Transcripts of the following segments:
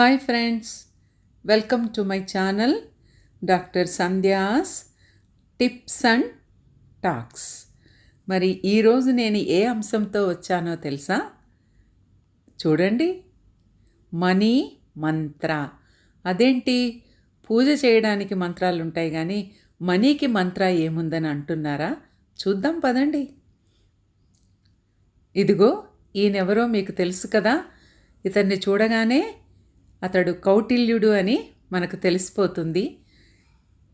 Hi friends welcome to my channel doctor Sandhya's tips and talks. మరి ఈరోజు నేను ఏ అంశంతో వచ్చానో తెలుసా? చూడండి. మనీ మంత్ర. అదేంటి? పూజ చేయడానికి మంత్రాలు ఉంటాయి కానీ మనీకి మంత్ర ఏముందని అంటున్నారా? చూద్దాం పదండి. ఇదిగో ఈయనెవరో మీకు తెలుసు కదా? ఇతన్ని చూడగానే అతడు కౌటిల్యుడు అని మనకు తెలిసిపోతుంది.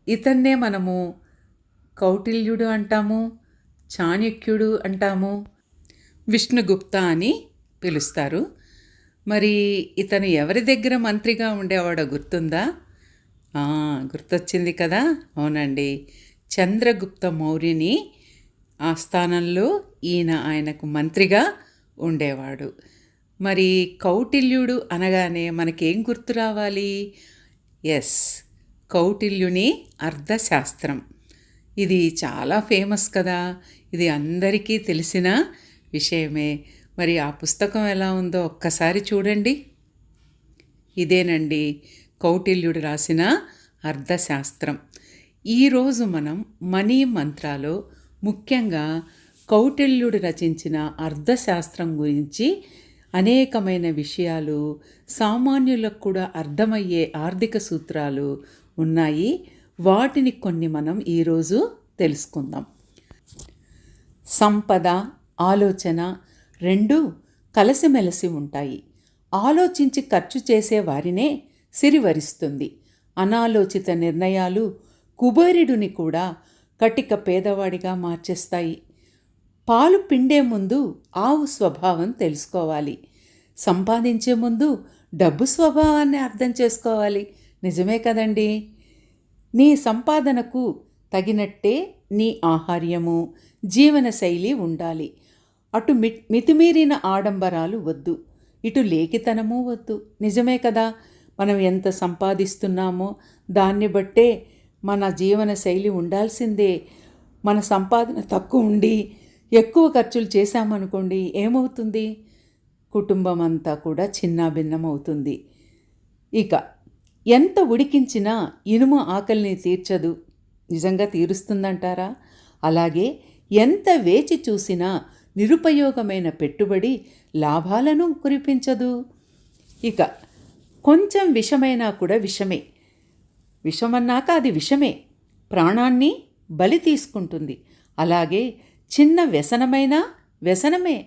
ఇతన్నే మనము కౌటిల్యుడు అంటాము చాణక్యుడు అంటాము విష్ణుగుప్త అని పిలుస్తారు. మరి ఇతను ఎవరి దగ్గర మంత్రిగా ఉండేవాడో గుర్తుందా? గుర్తొచ్చింది కదా. అవునండి. చంద్రగుప్త మౌర్యుని ఆస్థానంలో ఈయన ఆయనకు మంత్రిగా ఉండేవాడు. మరి కౌటిల్యుడు అనగానే మనకేం గుర్తు రావాలి? ఎస్ కౌటిల్యుని అర్థశాస్త్రం. ఇది చాలా ఫేమస్ కదా. ఇది అందరికీ తెలిసిన విషయమే. మరి ఆ పుస్తకం ఎలా ఉందో ఒక్కసారి చూడండి. ఇదేనండి కౌటిల్యుడు రాసిన అర్థశాస్త్రం. ఈరోజు మనం మనీ మంత్రాలో ముఖ్యంగా కౌటిల్యుడు రచించిన అర్థశాస్త్రం గురించి అనేకమైన విషయాలు సామాన్యులకు కూడా అర్థమయ్యే ఆర్థిక సూత్రాలు ఉన్నాయి. వాటిని కొన్ని మనం ఈరోజు తెలుసుకుందాం. సంపద ఆలోచన రెండు కలసిమెలసి ఉంటాయి. ఆలోచించి ఖర్చు చేసే వారినే సిరివరిస్తుంది. అనాలోచిత నిర్ణయాలు కుబేరుడిని కూడా కటిక పేదవాడిగా మార్చేస్తాయి. పాలు పిండే ముందు ఆవు స్వభావం తెలుసుకోవాలి. సంపాదించే ముందు డబ్బు స్వభావాన్ని అర్థం చేసుకోవాలి. నిజమే కదండి? నీ సంపాదనకు తగినట్టే నీ ఆహార్యము జీవనశైలి ఉండాలి. అటు మి మితిమీరిన ఆడంబరాలు వద్దు. ఇటు లేఖితనము వద్దు. నిజమే కదా? మనం ఎంత సంపాదిస్తున్నామో దాన్ని బట్టే మన జీవన శైలి ఉండాల్సిందే. మన సంపాదన తక్కువ ఉండి ఎక్కువ ఖర్చులు చేశామనుకోండి ఏమవుతుంది? కుటుంబం అంతా కూడా చిన్నాభిన్నం అవుతుంది ఇక ఎంత ఉడికించినా ఇనుము ఆకలిని తీర్చదు. నిజంగా తీరుస్తుందంటారా? అలాగే ఎంత వేచి చూసినా నిరుపయోగమైన పెట్టుబడి లాభాలను కురిపించదు. ఇక కొంచెం విషమైనా కూడా విషమే. విషమన్నాక అది విషమే. ప్రాణాన్ని బలి తీసుకుంటుంది. అలాగే చిన్న వ్యసనమైనా వ్యసనమే.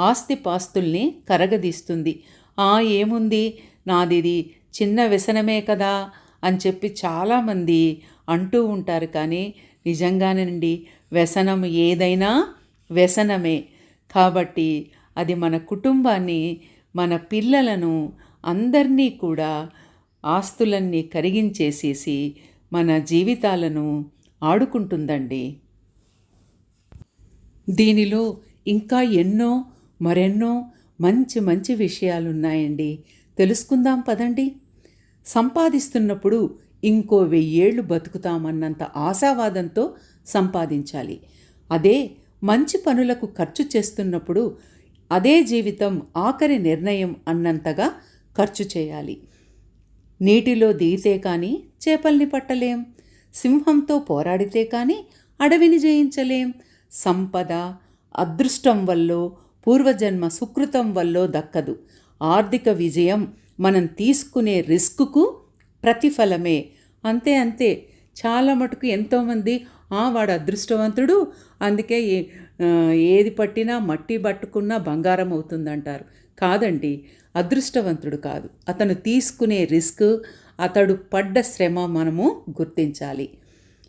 ఆస్తిపాస్తుల్ని కరగదీస్తుంది. ఆ ఏముంది? నాదిది చిన్న వ్యసనమే కదా అని చెప్పి చాలామంది అంటూ ఉంటారు కానీ నిజంగానండి వ్యసనం ఏదైనా వ్యసనమే. కాబట్టి అది మన కుటుంబాన్ని మన పిల్లలను అందరినీ కూడా ఆస్తులన్నీ కరిగించేసేసి మన జీవితాలను ఆడుకుంటుందండి. దీనిలో ఇంకా ఎన్నో మరెన్నో మంచి మంచి విషయాలు ఉన్నాయండి తెలుసుకుందాం పదండి. సంపాదిస్తున్నప్పుడు ఇంకో వెయ్యేళ్ళు బతుకుతామన్నంత ఆశావాదంతో సంపాదించాలి. అదే మంచి పనులకు ఖర్చు చేస్తున్నప్పుడు అదే జీవితం ఆఖరి నిర్ణయం అన్నంతగా ఖర్చు చేయాలి. నీటిలో దిగితే కానీ చేపల్ని పట్టలేం. సింహంతో పోరాడితే కానీ అడవిని జయించలేం. సంపద అదృష్టం వల్లో పూర్వజన్మ సుకృతం వల్లో దక్కదు. ఆర్థిక విజయం మనం తీసుకునే రిస్క్కు ప్రతిఫలమే. అంతే అంతే చాలా మటుకు ఎంతోమంది "ఆ, వాడు అదృష్టవంతుడు అందుకే ఏ- ఏది పట్టినా మట్టి పట్టుకున్నా బంగారం అవుతుందంటారు. కాదండి అదృష్టవంతుడు కాదు. అతను తీసుకునే రిస్క్ అతడు పడ్డ శ్రమ మనము గుర్తించాలి.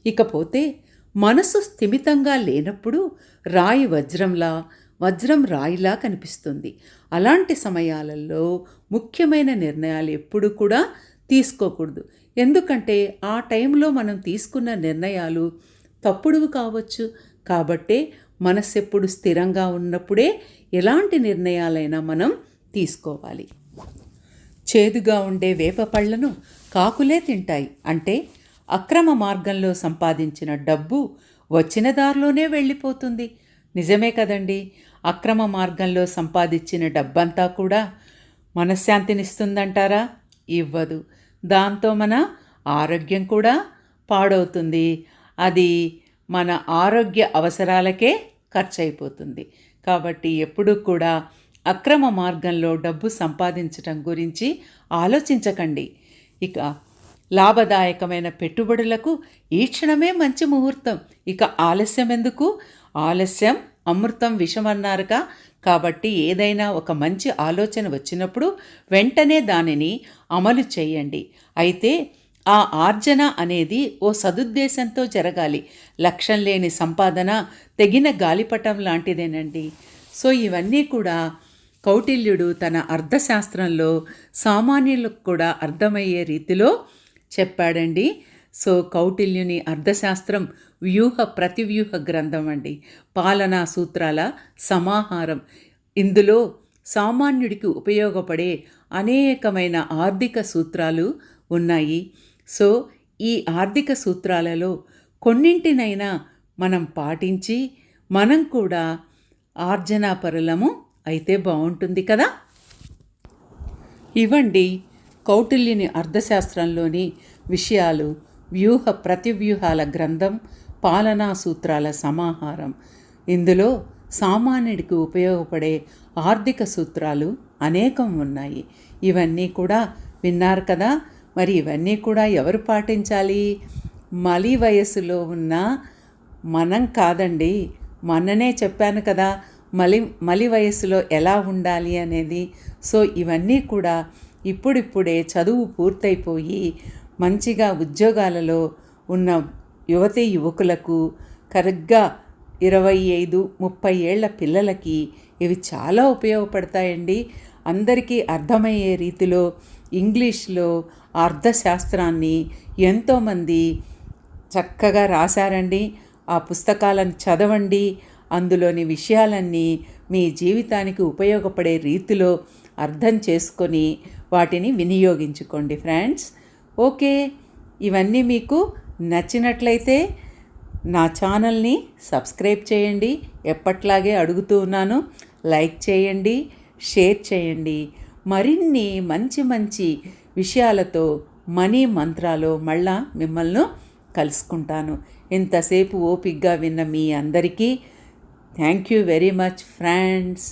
ఇకపోతే మనసు స్థిమితంగా లేనప్పుడు రాయి వజ్రంలా వజ్రం రాయిలా కనిపిస్తుంది. అలాంటి సమయాలలో ముఖ్యమైన నిర్ణయాలు ఎప్పుడు కూడా తీసుకోకూడదు. ఎందుకంటే ఆ టైంలో మనం తీసుకున్న నిర్ణయాలు తప్పుడువి కావచ్చు. కాబట్టే మనస్సెప్పుడు ఎప్పుడు స్థిరంగా ఉన్నప్పుడే ఎలాంటి నిర్ణయాలైనా మనం తీసుకోవాలి. చేదుగా ఉండే వేప పళ్ళను కాకులే తింటాయి. అంటే అక్రమ మార్గంలో సంపాదించిన డబ్బు వచ్చిన దారిలోనే వెళ్ళిపోతుంది. నిజమే కదండి? అక్రమ మార్గంలో సంపాదించిన డబ్బంతా కూడా మనశ్శాంతినిస్తుందంటారా? ఇవ్వదు. దాంతో మన ఆరోగ్యం కూడా పాడవుతుంది. అది మన ఆరోగ్య అవసరాలకే ఖర్చు అయిపోతుంది కాబట్టి ఎప్పుడూ కూడా అక్రమ మార్గంలో డబ్బు సంపాదించటం గురించి ఆలోచించకండి. ఇక లాభదాయకమైన పెట్టుబడులకు ఈ క్షణమే మంచి ముహూర్తం. ఇక ఆలస్యం ఎందుకు? ఆలస్యం అమృతం విషమన్నారుగా. కాబట్టి ఏదైనా ఒక మంచి ఆలోచన వచ్చినప్పుడు వెంటనే దానిని అమలు చేయండి. అయితే ఆ ఆర్జన అనేది ఓ సదుద్దేశంతో జరగాలి. లక్ష్యం లేని సంపాదన తెగిన గాలిపటం లాంటిదేనండి. సో ఇవన్నీ కూడా కౌటిల్యుడు తన అర్థశాస్త్రంలో సామాన్యులకు కూడా అర్థమయ్యే రీతిలో చెప్పాడండి. సో కౌటిల్యుని అర్థశాస్త్రం వ్యూహ ప్రతివ్యూహ గ్రంథం అండి. పాలనా సూత్రాల సమాహారం. ఇందులో సామాన్యుడికి ఉపయోగపడే అనేకమైన ఆర్థిక సూత్రాలు ఉన్నాయి. సో ఈ ఆర్థిక సూత్రాలలో కొన్నింటినైనా మనం పాటించి మనం కూడా ఆర్జనాపరులము అయితే బాగుంటుంది కదా? ఇవ్వండి. కౌటిల్యుని అర్థశాస్త్రంలోని విషయాలు వ్యూహ ప్రతివ్యూహాల గ్రంథం పాలనా సూత్రాల సమాహారం. ఇందులో సామాన్యుడికి ఉపయోగపడే ఆర్థిక సూత్రాలు అనేకం ఉన్నాయి. ఇవన్నీ కూడా విన్నారు కదా! మరి ఇవన్నీ కూడా ఎవరు పాటించాలి? మలి వయస్సులో ఉన్న మనం కాదండి. మొన్ననే చెప్పాను కదా! మలి మలి వయస్సులో ఎలా ఉండాలి అనేది. సో ఇవన్నీ కూడా ఇప్పుడిప్పుడే చదువు పూర్తయిపోయి మంచిగా ఉద్యోగాలలో ఉన్న యువతి యువకులకు కరెక్ట్గా ఇరవై ఐదు ముప్పై ఏళ్ళ పిల్లలకి ఇవి చాలా ఉపయోగపడతాయండి. అందరికీ అర్థమయ్యే రీతిలో ఇంగ్లీష్లో అర్థశాస్త్రాన్ని ఎంతోమంది చక్కగా రాశారండి. ఆ పుస్తకాలను చదవండి. అందులోని విషయాలన్నీ మీ జీవితానికి ఉపయోగపడే రీతిలో అర్థం చేసుకొని వాటిని వినియోగించుకోండి ఫ్రెండ్స్. ఓకే ఇవన్నీ మీకు నచ్చినట్లయితే నా ఛానల్ని సబ్స్క్రైబ్ చేయండి. ఎప్పట్లాగే అడుగుతూ ఉన్నాను. లైక్ చేయండి షేర్ చేయండి. మరిన్ని మంచి మంచి విషయాలతో మనీ మంత్రాలు మళ్ళా మిమ్మల్ని కలుసుకుంటాను. ఇంతసేపు ఓపిగ్గా విన్న మీ అందరికీ thank you very much friends.